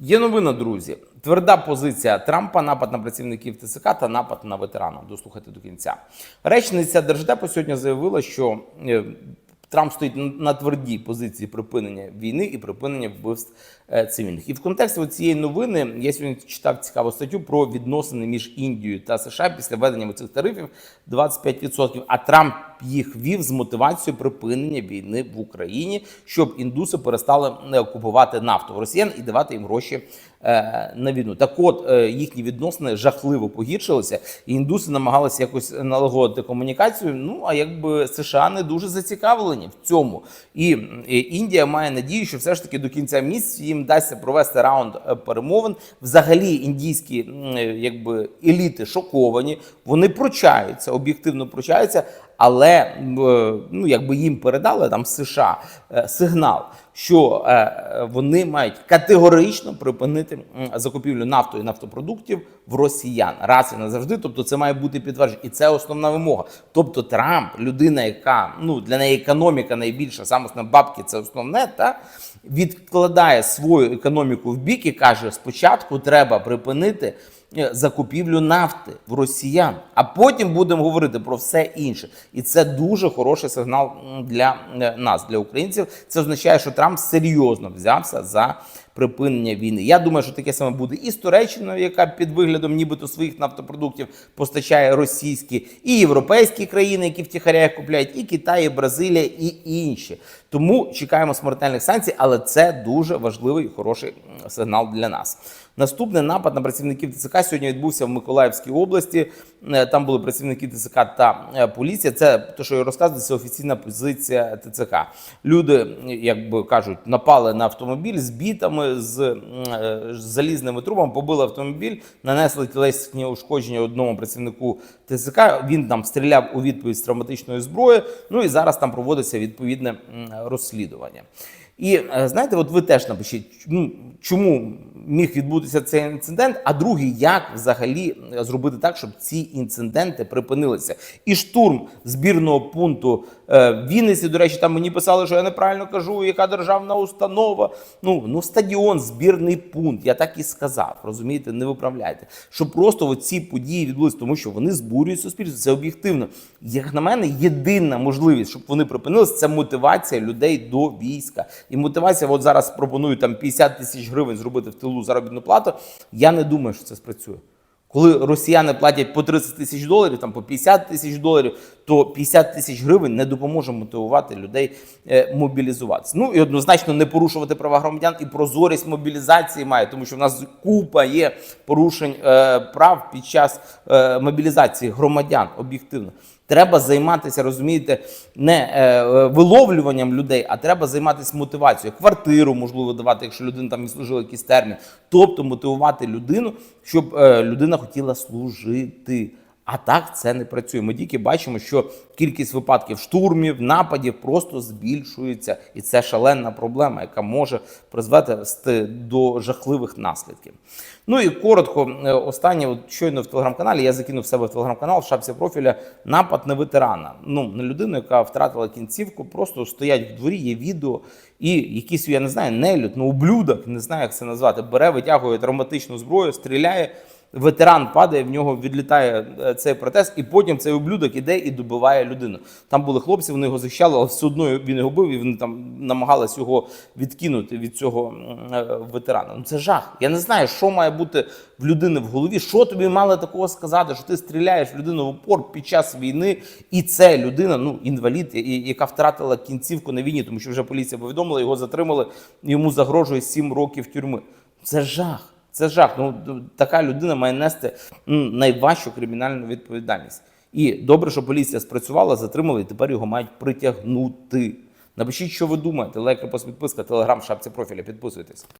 Є новина, друзі. Тверда позиція Трампа, напад на працівників ТЦК та напад на ветеранів. Дослухайте до кінця. Речниця Держдепу сьогодні заявила, що е, Трамп стоїть на твердій позиції припинення війни і припинення вбивств е, цивільних. І в контексті цієї новини я сьогодні читав цікаву статтю про відносини між Індією та США після введення цих тарифів 25%. А Трамп їх вів з мотивацією припинення війни в Україні, щоб індуси перестали е, купувати нафту росіян і давати їм гроші е, на війну. Так от е, їхні відносини жахливо погіршилися, і індуси намагалися якось налагодити комунікацію. Ну а якби США не дуже зацікавлені в цьому. І Індія має надію, що все ж таки до кінця місяця їм вдасться провести раунд е, перемовин. Взагалі, індійські якби еліти шоковані, вони пручаються, об'єктивно пручаються. Але е, ну якби їм передали там США е, сигнал, що е, вони мають категорично припинити закупівлю нафту і нафтопродуктів в росіян раз і назавжди. Тобто, це має бути підтверджено, і це основна вимога. Тобто, Трамп, людина, яка ну для неї економіка найбільша, саме бабки, це основне, та відкладає свою економіку в бік і каже: спочатку треба припинити е, закупівлю нафти в росіян, а потім будемо говорити про все інше. І це дуже хороший сигнал для е, нас, для українців. Це означає, що Трамп серйозно взявся за припинення війни. Я думаю, що таке саме буде і з Туреччиною, яка під виглядом нібито своїх нафтопродуктів постачає російські, і європейські країни, які втіхаря їх купляють, і Китай, і Бразилія, і інші. Тому чекаємо смертельних санкцій, але це дуже важливий і хороший сигнал для нас. Наступний напад на працівників ТЦК сьогодні відбувся в Миколаївській області. Е, Там були працівники ТЦК та е, поліція. Це те, що я розказую, це офіційна позиція ТЦК. Люди, як би кажуть, напали на автомобіль з бітами, з е, залізними трубами, побили автомобіль, нанесли тілесні ушкодження одному працівнику ТЦК. Він там стріляв у відповідь з травматичної зброї. Ну і зараз там проводиться відповідне розслідування. І е, знаєте, от ви теж напишіть, ну чому міг відбутися цей інцидент? А другий, як взагалі е, зробити так, щоб ці інциденти припинилися? І штурм збірного пункту е, в Вінниці, до речі, там мені писали, що я неправильно кажу, яка державна установа. Ну, ну стадіон, збірний пункт. Я так і сказав. Розумієте, не виправляйте. Що просто ці події відбулися, тому що вони збурюють суспільство. Це об'єктивно. Як на мене, єдина можливість, щоб вони припинилися, це мотивація людей до війська. І мотивація, от зараз пропонують там 50 тисяч гривень зробити в тилу заробітну плату. Я не думаю, що це спрацює. Коли росіяни платять по 30 тисяч доларів, там по 50 тисяч доларів, то 50 тисяч гривень не допоможе мотивувати людей е, мобілізуватися. Ну і однозначно не порушувати права громадян і прозорість мобілізації має, тому що в нас купа є порушень е, прав під час е, мобілізації громадян об'єктивно. Треба займатися, розумієте, не е, е, виловлюванням людей, а треба займатися мотивацією. Квартиру можливо давати, якщо людина там відслужила якийсь термін. Тобто мотивувати людину, щоб е, людина хотіла служити. А так це не працює. Ми тільки бачимо, що кількість випадків штурмів, нападів просто збільшується, і це шалена проблема, яка може призвести до жахливих наслідків. Ну і коротко, е, останнє, от щойно в телеграм-каналі я закинув себе в телеграм-канал в шапці профіля напад на ветерана. Ну на людину, яка втратила кінцівку, просто стоять в дворі, є відео, і якийсь, я не знаю, нелюд, ну ублюдок, не знаю, як це назвати, бере, витягує травматичну зброю, стріляє. Ветеран падає, в нього відлітає е, цей протез, і потім цей ублюдок іде і добиває людину. Там були хлопці, вони його захищали, але все одно він його бив, і вони там намагались його відкинути від цього е, ветерана. Ну це жах. Я не знаю, що має бути в людини в голові. Що тобі мали такого сказати, що ти стріляєш в людину в упор під час війни, і це людина, ну інвалід, яка втратила кінцівку на війні, тому що вже поліція повідомила, його затримали, йому загрожує 7 років тюрми. Це жах. Це жах. Ну така людина має нести найважчу кримінальну відповідальність. І добре, що поліція спрацювала, затримали, і тепер його мають притягнути. Напишіть, що ви думаєте. Лайк, репост, підписка, телеграм, шапці профіля. Підписуйтесь.